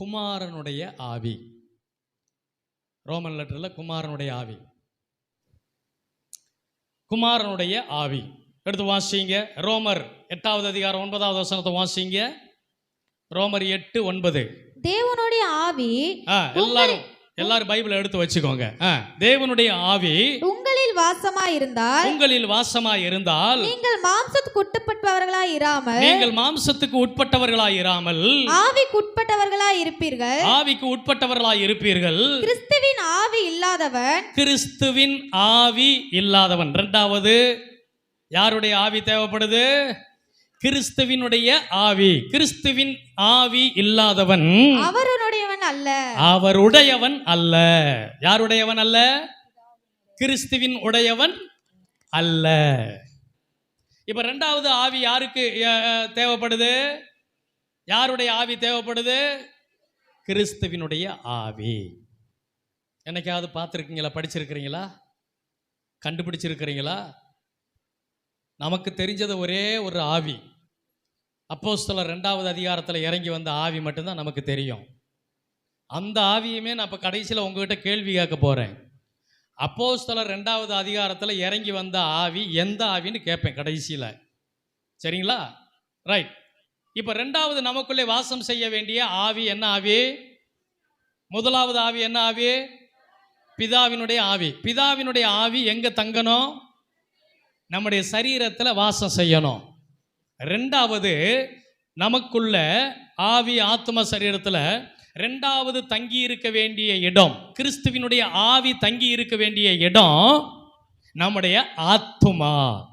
குமாரனுடைய ஆவி. ரோமன் லெட்டரில் குமாரனுடைய ஆவி. குமாரனுடைய ஆவி. எடுத்து வாசிங்க. ரோமர் எட்டாவது அதிகாரம் ஒன்பதாவது வசனத்தை வாசிங்க. ரோமர் எட்டு ஒன்பது. தேவனுடைய ஆவி எல்லாரும் எல்லாரும் பைபிளை எடுத்து வச்சுக்கோங்க. தேவனுடைய ஆவி உங்களில் வாசமாயிருந்தால் உங்களில் வாசமாய் இருந்தால் நீங்கள் மாம்சத்துக்கு உட்பட்டவர்களாய் இராமல் நீங்கள் மாம்சத்துக்கு உட்பட்டவர்களாய் இராமல் ஆவிக்கு உட்பட்டவர்களாய் இருப்பீர்கள் ஆவிக்கு உட்பட்டவர்களாய் இருப்பீர்கள் கிறிஸ்துவின் ஆவி இல்லாதவன் கிறிஸ்துவின் ஆவி இல்லாதவன். ரெண்டாவது யாருடைய ஆவி தேவைப்படுது? கிறிஸ்துவினுடைய ஆவி. கிறிஸ்துவின் ஆவி இல்லாதவன் அவருடையவன் அல்ல. அவருடையவன் அல்ல. யாருடையவன் அல்ல? கிறிஸ்துவின் உடையவன் அல்ல. இப்ப ரெண்டாவது ஆவி யாருக்கு தேவைப்படுது? யாருடைய ஆவி தேவைப்படுது? கிறிஸ்துவினுடைய ஆவி. என்னைக்காவது பார்த்துருக்கீங்களா? படிச்சிருக்கிறீங்களா? கண்டுபிடிச்சிருக்கிறீங்களா? நமக்கு தெரிஞ்சது ஒரே ஒரு ஆவி. அப்போஸ்தலர் ரெண்டாவது அதிகாரத்தில் இறங்கி வந்த ஆவி மட்டும்தான் நமக்கு தெரியும். அந்த ஆவியுமே நான் இப்போ கடைசியில் உங்ககிட்ட கேள்வி கேட்க போகிறேன் அப்போஸ்தலர் ரெண்டாவது அதிகாரத்தில் இறங்கி வந்த ஆவி எந்த ஆவின்னு கேட்பேன் கடைசியில். சரிங்களா? ரைட் இப்போ ரெண்டாவது நமக்குள்ளே வாசம் செய்ய வேண்டிய ஆவி என்ன ஆவி? முதலாவது ஆவி என்ன ஆவி? பிதாவினுடைய ஆவி. பிதாவினுடைய ஆவி எங்கே தங்கணும்? நம்முடைய சரீரத்தில் வாசம் செய்யணும். ரெண்டாவது நமக்குள்ள ஆவி ஆத்ம சரீரத்தில் ரெண்டாவது தங்கி இருக்க வேண்டிய இடம் கிறிஸ்துவினுடைய ஆவி தங்கி இருக்க வேண்டிய இடம் நம்முடைய ஆத்துமா.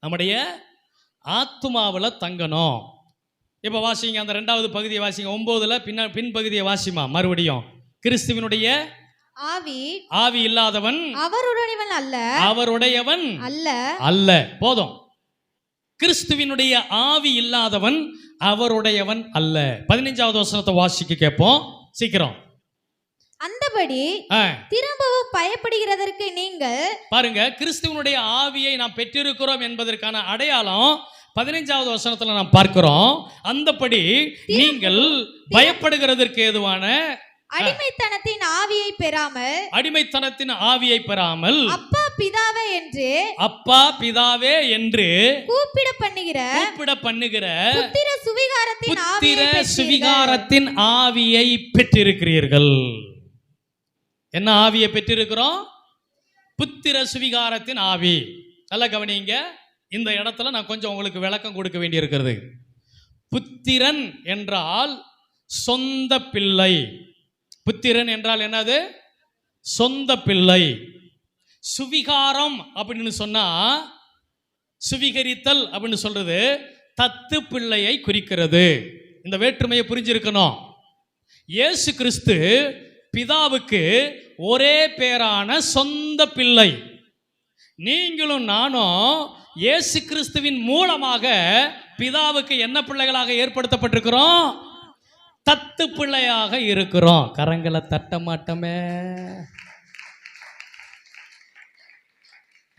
நம்முடைய ஆத்துமாவில் தங்கணும். இப்போ வாசிங்க அந்த ரெண்டாவது பகுதியை வாசிங்க. ஒம்போதுல பின்ன பின்பகுதியை வாசிமா மறுபடியும். கிறிஸ்துவினுடைய ஆவி ஆவி இல்லாதவன் அவருடையவன் அல்ல. அவருடையவன் அல்ல. அல்ல. போதும். கிறிஸ்துவினுடைய ஆவி இல்லாதவன் அவருடையவன் அல்ல. பதினைஞ்சாவது வசனத்தை வாசிக்க கேட்போம். சீக்கிரம். அந்தபடி திரும்பவும் பயப்படுகிறதற்கு நீங்கள் பாருங்க கிறிஸ்துவனுடைய ஆவியை நாம் பெற்றிருக்கிறோம் என்பதற்கான அடையாளம் பதினைஞ்சாவது வசனத்துல நாம் பார்க்கிறோம். அந்தபடி நீங்கள் பயப்படுகிறதற்கு ஏதுவான அடிமைத்தனத்தின் ஆவியை பெறாமல் அடிமைத்தனத்தின் ஆவியை பெறாமல் அப்பா பிதாவே என்று அப்பா பிதாவே என்று கூப்பிட பண்ணுகிற கூப்பிட பண்ணுகிற புத்திர சுவிகாரத்தின் புத்திர. சுவிகாரத்தின் ஆவியை பெற்றிருக்கிறீர்கள். என்ன ஆவியை பெற்றிருக்கிறோம்? புத்திர சுவிகாரத்தின் ஆவி. நல்லா கவனிங்க. இந்த இடத்துல நான் கொஞ்சம் உங்களுக்கு விளக்கம் கொடுக்க வேண்டியிருக்கிறது. புத்திரன் என்றால் சொந்த பிள்ளை. புத்திரன் என்றால் என்னது? சொந்த பிள்ளை. சுவிகாரம் அப்படின்னு சொன்னா சுவிகரித்தல் அப்படின்னு சொல்றது தத்து பிள்ளையை குறிக்கிறது. இந்த வேற்றுமையை புரிஞ்சிருக்கணும். இயேசு கிறிஸ்து பிதாவுக்கு ஒரே பேரான சொந்த பிள்ளை. நீங்களும் நானும் இயேசு கிறிஸ்துவின் மூலமாக பிதாவுக்கு என்ன பிள்ளைகளாக ஏற்படுத்தப்பட்டிருக்கிறோம்? தத்து பிள்ளையாக இருக்கிறோம். கரங்களை தட்ட மாட்டோமே.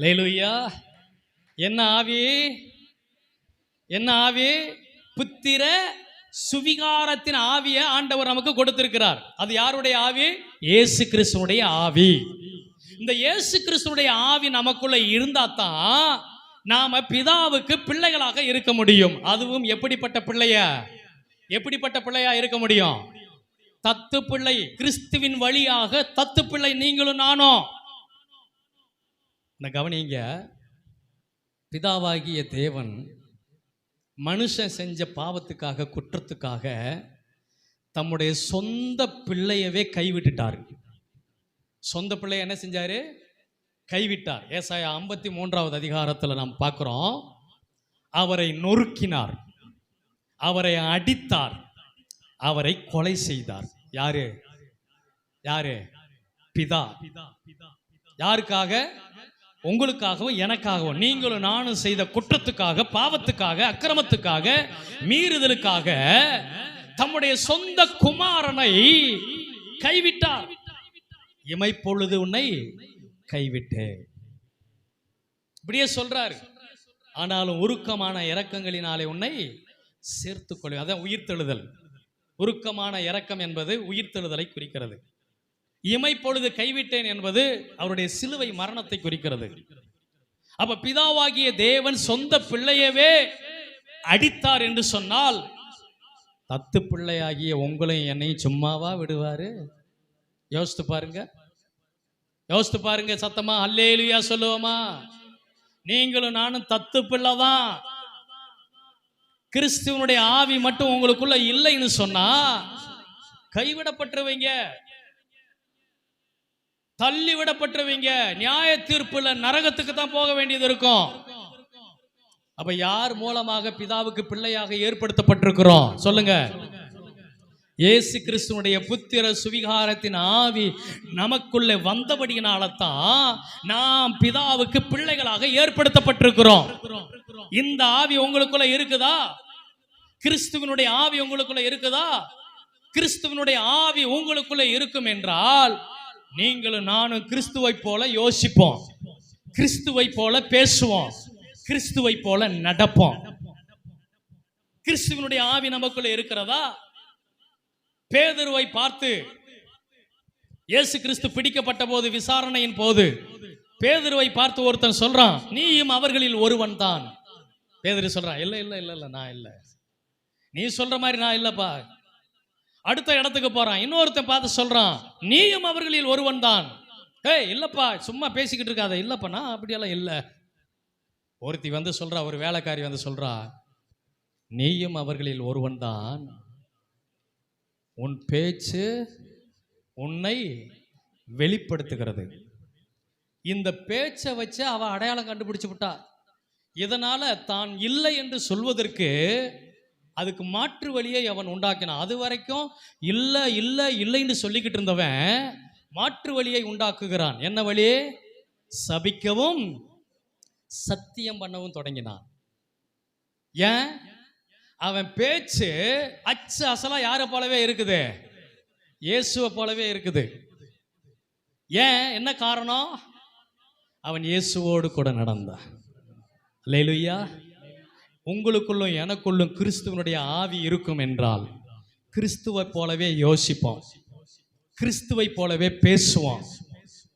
லேலுயா என்ன ஆவி? என்ன ஆவி? புத்திர சுவிகாரத்தின் ஆவியை ஆண்டவர் நமக்கு கொடுத்திருக்கிறார். அது யாருடைய ஆவி? இயேசு கிறிஸ்துனுடைய ஆவி. இந்த இயேசு கிறிஸ்துனுடைய ஆவி நமக்குள்ள இருந்தா தான் நாம பிதாவுக்கு பிள்ளைகளாக இருக்க முடியும். அதுவும் எப்படிப்பட்ட பிள்ளைய? எப்படிப்பட்ட பிள்ளையா இருக்க முடியும்? தத்து பிள்ளை கிறிஸ்துவின் வழியாக தத்து பிள்ளை நீங்களும் நானும். இந்த கவனிங்க பிதாவாகிய தேவன் மனுஷன் செஞ்ச பாவத்துக்காக குற்றத்துக்காக தம்முடைய சொந்த பிள்ளையவே கைவிட்டுட்டார். சொந்த பிள்ளைய என்ன செஞ்சார்? கைவிட்டார். ஏசாய ஐம்பத்தி மூன்றாவது அதிகாரத்தில் நாம் பார்க்குறோம் அவரை நொறுக்கினார் அவரை அடித்தார் அவரை கொலை செய்தார். யாரு? யாரு? பிதா. யாருக்காக? உங்களுக்காகவும் எனக்காகவும் நீங்களும் நானும் செய்த குற்றத்துக்காக பாவத்துக்காக அக்கிரமத்துக்காக மீறுதலுக்காக தம்முடைய சொந்த குமாரனை கைவிட்டார். இமைப்பொழுது உன்னை கைவிட்டேன். இப்படியே சொல்றாரு. ஆனாலும் உருக்கமான இறக்கங்களினாலே உன்னை சேர்த்துக்கொள்ள அதான் உயிர்த்தெழுதல். உருக்கமான இறக்கம் என்பது உயிர்த்தெழுதலை குறிக்கிறது. இமைப்பொழுது கைவிட்டேன் என்பது அவருடைய சிலுவை மரணத்தை குறிக்கிறது. அப்ப பிதாவாகிய தேவன் சொந்த பிள்ளையவே அடித்தார் என்று சொன்னால் தத்து பிள்ளையாகிய உங்களையும் என்னையும் சும்மாவா விடுவாரு? யோசித்து பாருங்க. யோசித்து பாருங்க சத்தமா அல்லேலுயா சொல்லுவோமா? நீங்களும் நானும் தத்து பிள்ளை தான் கிறிஸ்துவனுடைய ஆவி மட்டும் உங்களுக்குள்ள இல்லைன்னு சொன்னா கைவிடப்பட்டுருவீங்க. தள்ளி விடப்பட்டுருவீங்க நியாய தீர்ப்புல நரகத்துக்கு தான் போக வேண்டியது இருக்கும். அப்ப யார் மூலமாக பிதாவுக்கு பிள்ளையாக ஏற்படுத்தப்பட்டிருக்கிறோம்? சொல்லுங்க. இயேசு கிறிஸ்துவனுடைய புத்திர சுவிகாரத்தின் ஆவி நமக்குள்ளே வந்தபடியினால தான் நாம் பிதாவுக்கு பிள்ளைகளாக ஏற்படுத்தப்பட்டிருக்கிறோம். இந்த ஆவி உங்களுக்குள்ள இருக்குதா? கிறிஸ்துவனுடைய ஆவி உங்களுக்குள்ள இருக்குதா? கிறிஸ்துவனுடைய ஆவி உங்களுக்குள்ள இருக்கும் என்றால் நீங்களும் நானும் கிறிஸ்துவை போல யோசிப்போம். கிறிஸ்துவை போல பேசுவோம். கிறிஸ்துவை போல நடப்போம். கிறிஸ்துவனுடைய ஆவி நமக்குள்ள இருக்கிறதா? பேதுருவை பார்த்து இயேசு கிறிஸ்து பிடிக்கப்பட்ட போது விசாரணையின் போது. பேதுருவை பார்த்து ஒருத்தன் சொல்றான் நீயும் அவர்களில் ஒருவன் தான். பேதுரு சொல்றான் இல்ல இல்ல இல்ல இல்ல நான் இல்ல. நீ சொல்ற மாதிரி நான் இல்லப்பா. அடுத்த இடத்துக்கு போறான். இன்னொருத்தன் பார்த்து சொல்றான் நீயும் அவர்களில் ஒருவன் தான் ஏய் இல்லப்பா சும்மா பேசிக்கிட்டு இருக்காத. இல்லப்பா நான் அப்படியெல்லாம் இல்லை. ஒருத்தி வந்து சொல்றா ஒரு வேலைக்காரி வந்து சொல்றா நீயும் அவர்களில் ஒருவன் தான் உன் பேச்சு உன்னை வெளிப்படுத்துகிறது. இந்த பேச்சை வச்சு அவ அடையாளம் கண்டுபிடிச்சு விட்டா. இதனால தான் இல்லை என்று சொல்வதற்கு அதுக்கு மாற்று வழியை அவன் உண்டாக்கினான். அது வரைக்கும் இல்லை இல்லை இல்லைன்னு சொல்லிக்கிட்டு இருந்தவன் மாற்று வழியை உண்டாக்குகிறான். என்ன வழி? சபிக்கவும் சத்தியம் பண்ணவும் தொடங்கினான். ஏன்? அவன் பேச்சு அச்சு அசலாக யாரை போலவே இருக்குது? இயேசுவை போலவே இருக்குது. ஏன்? என்ன காரணம்? அவன் இயேசுவோடு கூட நடந்தான். லேலுயா உங்களுக்குள்ளும் எனக்குள்ளும் கிறிஸ்துவனுடைய ஆவி இருக்கும் என்றால் கிறிஸ்துவை போலவே யோசிப்போம். கிறிஸ்துவை போலவே பேசுவோம்.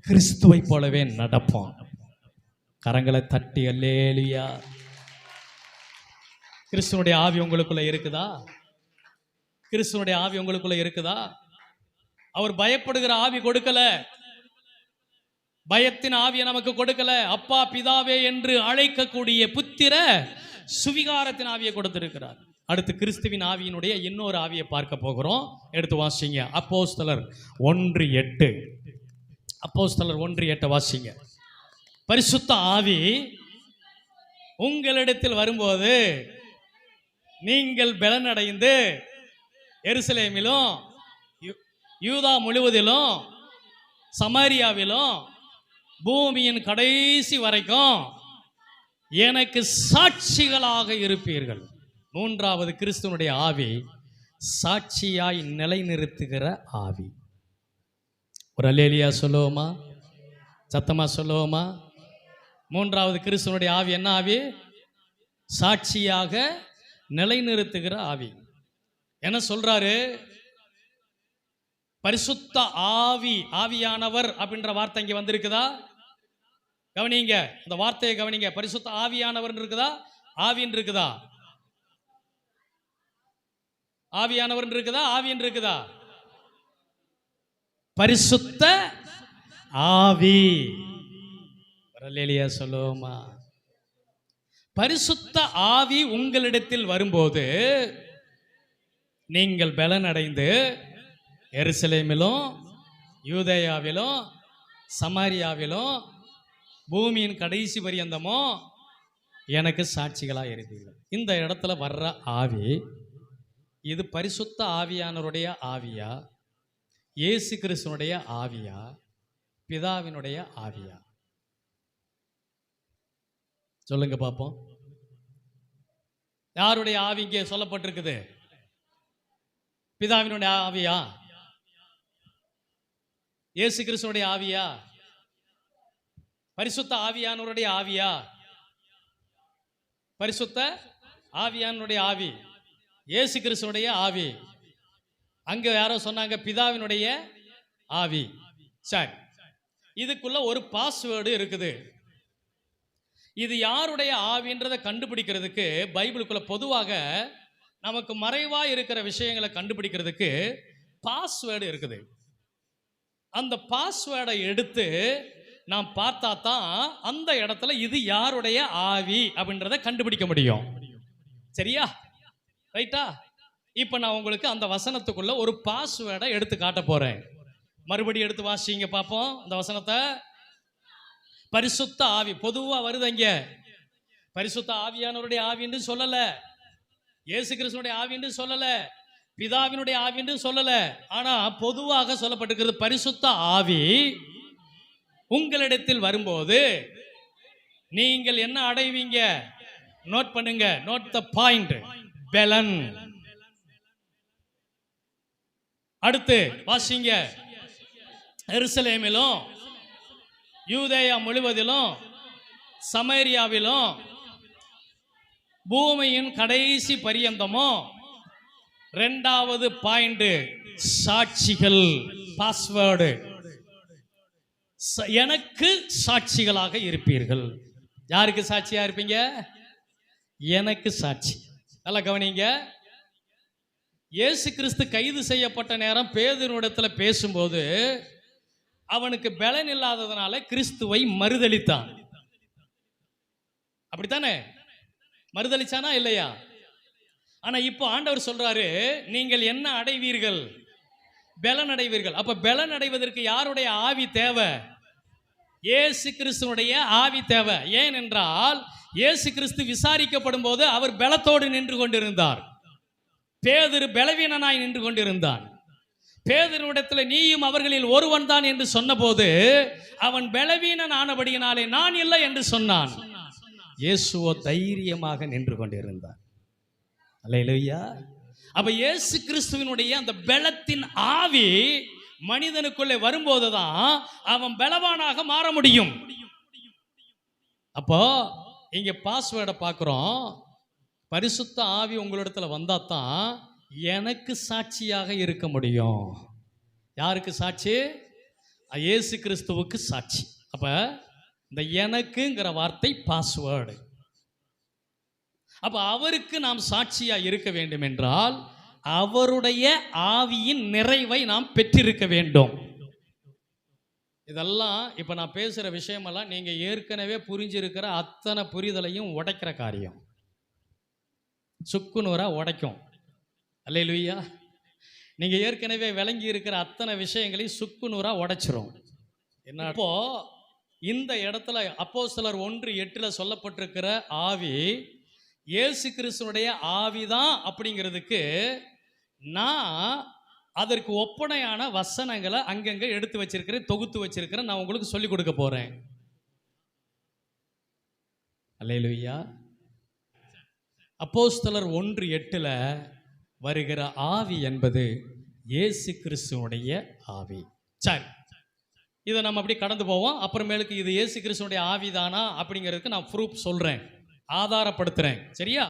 கிறிஸ்துவை போலவே நடப்போம். கரங்களை தட்டி அல்லேலியா. கிறிஸ்துவனுடைய ஆவி உங்களுக்குள்ள இருக்குதா? கிறிஸ்துவனுடைய ஆவி உங்களுக்குள்ள இருக்குதா? அவர் பயப்படுகிற ஆவி கொடுக்கல. பயத்தின் ஆவியை நமக்கு கொடுக்கல. அப்பா பிதாவே என்று அழைக்கக்கூடிய புத்திர சுவிகாரத்தின் ஆவியை கொடுத்திருக்கிறார். அடுத்து கிறிஸ்துவின் ஆவியினுடைய இன்னொரு ஆவியை பார்க்க போகிறோம். எடுத்து வாசிங்க. அப்போஸ்தலர் ஒன்று எட்டு. அப்போஸ்தலர் ஒன்று எட்டை வாசிங்க. பரிசுத்த ஆவி உங்களிடத்தில் வரும்போது நீங்கள் பலனடைந்து எருசலேமிலும் யூ- யூதா முழுவதிலும் சமாரியாவிலும் பூமியின் கடைசி வரைக்கும் எனக்கு சாட்சிகளாக இருப்பீர்கள். மூன்றாவது கிறிஸ்துவனுடைய ஆவி சாட்சியாய் நிலைநிறுத்துகிற ஆவி. ஒரு அலேலியா சொல்லுவோமா? சத்தமா சொல்லுவோமா? மூன்றாவது கிறிஸ்துவனுடைய ஆவி என்ன ஆவி? சாட்சியாக நிலைநிறுத்துகிற ஆவி. என்ன சொல்றாரு? பரிசுத்த ஆவி ஆவியானவர் அப்படின்ற வார்த்தை இங்கே வந்திருக்குதா? கவனிங்க இந்த வார்த்தையை கவனிங்க. பரிசுத்த ஆவியானவர் இருக்குதா? ஆவின் இருக்குதா? ஆவியானவர் இருக்குதா? ஆவின் இருக்குதா? பரிசுத்த ஆவி. வரலேலியா சொல்லுவோமா? பரிசுத்த ஆவி உங்களிடத்தில் வரும்போது நீங்கள் பலனடைந்து எருசலேமிலும் யூதயாவிலும் சமாரியாவிலும் பூமியின் கடைசி பரியந்தமோ எனக்கு சாட்சிகளாக இருந்தீர்கள் இந்த இடத்துல வர்ற ஆவி இது பரிசுத்த ஆவியானவருடைய ஆவியா? இயேசு கிறிஸ்தனுடைய ஆவியா? பிதாவினுடைய ஆவியா? சொல்லுங்க பார்ப்போம் யாருடைய ஆவி இங்கே சொல்லப்பட்டிருக்குது? பிதாவினுடைய ஆவியா? இயேசு கிறிஸ்தனுடைய ஆவியா? பரிசுத்த ஆவியானவருடைய ஆவியா? பரிசுத்த ஆவியானுடைய ஆவி. இயேசு கிறிஸ்துடைய ஆவி. அங்க யாரோ சொன்னாங்க பிதாவினுடைய ஆவி. சரி. இதுக்குள்ள ஒரு பாஸ்வேர்டு இருக்குது. இது யாருடைய ஆவின்றதை கண்டுபிடிக்கிறதுக்கு பைபிளுக்குள்ள பொதுவாக நமக்கு மறைவா இருக்கிற விஷயங்களை கண்டுபிடிக்கிறதுக்கு பாஸ்வேர்டு இருக்குது. அந்த பாஸ்வேர்டை எடுத்து நாம் பார்த்தா தான் அந்த இடத்துல இது யாருடைய ஆவி அப்படின்றத கண்டுபிடிக்க முடியும். சரியா? ரைட்டா? இப்போ நான் உங்களுக்கு அந்த வசனத்துக்குள்ள ஒரு பாஸ்வேர்டை எடுத்து காட்ட போறேன். மறுபடியும் எடுத்து வாசிங்க பார்ப்போம். அந்த வசனத்தை. பரிசுத்த ஆவி. பொதுவா வருது அங்க. பரிசுத்த ஆவியானவருடைய ஆவின்னு சொல்லல. இயேசு கிறிஸ்துனுடைய ஆவின்னு சொல்லல. பிதாவினுடைய ஆவின்னு சொல்லல. ஆனா பொதுவாக சொல்லப்பட்டிருக்கிறது பரிசுத்த ஆவி உங்களிடத்தில் வரும்போது நீங்கள் என்ன அடைவீங்க? நோட் பண்ணுங்க. நோட் த பாயிண்ட் பெலன் அடுத்து வாசிங்க. எருசலேமிலும் யூதேயா முழுவதிலும் சமேரியாவிலும் பூமியின் கடைசி பரியந்தமும் ரெண்டாவது பாயிண்ட் சாட்சிகள் பாஸ்வேர்டு எனக்கு சாட்சிகளாக இருப்பீர்கள். யாருக்கு சாட்சியா இருப்பீங்க? எனக்கு சாட்சி. நல்லா கவனிங்க. இயேசு கிறிஸ்து கைது செய்யப்பட்ட நேரம் பேதனிடத்தில் பேசும்போது அவனுக்கு பலன் இல்லாததுனால கிறிஸ்துவை மறுதளித்தான் அப்படித்தானே? மறுதளிச்சானா இல்லையா? ஆனா இப்போ ஆண்டவர் சொல்றாரு நீங்கள் என்ன அடைவீர்கள்? பலன் அடைவீர்கள் அப்ப பலன் அடைவதற்கு யாருடைய ஆவி தேவை? இயேசு கிறிஸ்துனுடைய ஆவி தேவை. ஏனென்றால் இயேசு கிறிஸ்து விசாரிக்கப்படும் போது அவர் பலத்தோடு நின்று கொண்டிருந்தார். பேதர் பலவீனனாய் நின்று கொண்டிருந்தான். பேதரிடத்தில் நீயும் அவர்களில் ஒருவன் தான் என்று சொன்னபோது அவன் பலவீனன் ஆனபடியினாலே நான் இல்லை என்று சொன்னான். இயேசுவோ தைரியமாக நின்று கொண்டிருந்தான் அல்லையா அப்ப இயேசு கிறிஸ்துவினுடைய அந்த பலத்தின் ஆவி மனிதனுக்குள்ளே வரும்போதுதான் அவன் பலவானாக மாற முடியும். அப்போ இங்க பாஸ்வேர்டை பார்க்குறோம். பரிசுத்த ஆவி உங்களிடத்துல வந்தா தான் எனக்கு சாட்சியாக இருக்க முடியும். யாருக்கு சாட்சி? இயேசு கிறிஸ்துவுக்கு சாட்சி. அப்ப இந்த எனக்குங்கிற வார்த்தை பாஸ்வேர்டு அப்ப அவருக்கு நாம் சாட்சியா இருக்க வேண்டும் என்றால் அவருடைய ஆவியின் நிறைவை நாம் பெற்றிருக்க வேண்டும். இதெல்லாம் இப்ப நான் பேசுற விஷயமெல்லாம் நீங்க ஏற்கனவே புரிஞ்சிருக்கிற அத்தனை புரிதலையும் உடைக்கிற காரியம். சுக்குநூறா உடைக்கும். அல்லே லுய்யா நீங்க ஏற்கனவே விளங்கி இருக்கிற அத்தனை விஷயங்களையும் சுக்குநூறா உடைச்சிரும். என்ன அப்போ இந்த இடத்துல அப்போ சிலர் ஒன்று எட்டுல சொல்லப்பட்டிருக்கிற ஆவி இயேசு கிறிஸ்துனுடைய ஆவிதான் அப்படிங்கிறதுக்கு நான் அதற்கு ஒப்பனையான வசனங்களை அங்கங்கே எடுத்து வச்சிருக்கிறேன் தொகுத்து வச்சிருக்கிறேன். நான் உங்களுக்கு சொல்லி கொடுக்க போகிறேன் அல்லையா அப்போஸ்தலர் ஒன்று எட்டில் வருகிற ஆவி என்பது இயேசு கிறிஸ்துவனுடைய ஆவி. சரி. இதை நம்ம அப்படி கடந்து போவோம். அப்புறமேலுக்கு இது இயேசு கிறிஸ்துவனுடைய ஆவிதானா அப்படிங்கிறதுக்கு நான் ப்ரூஃப் சொல்கிறேன் ஆதாரப்படுத்துறேன். சரியா?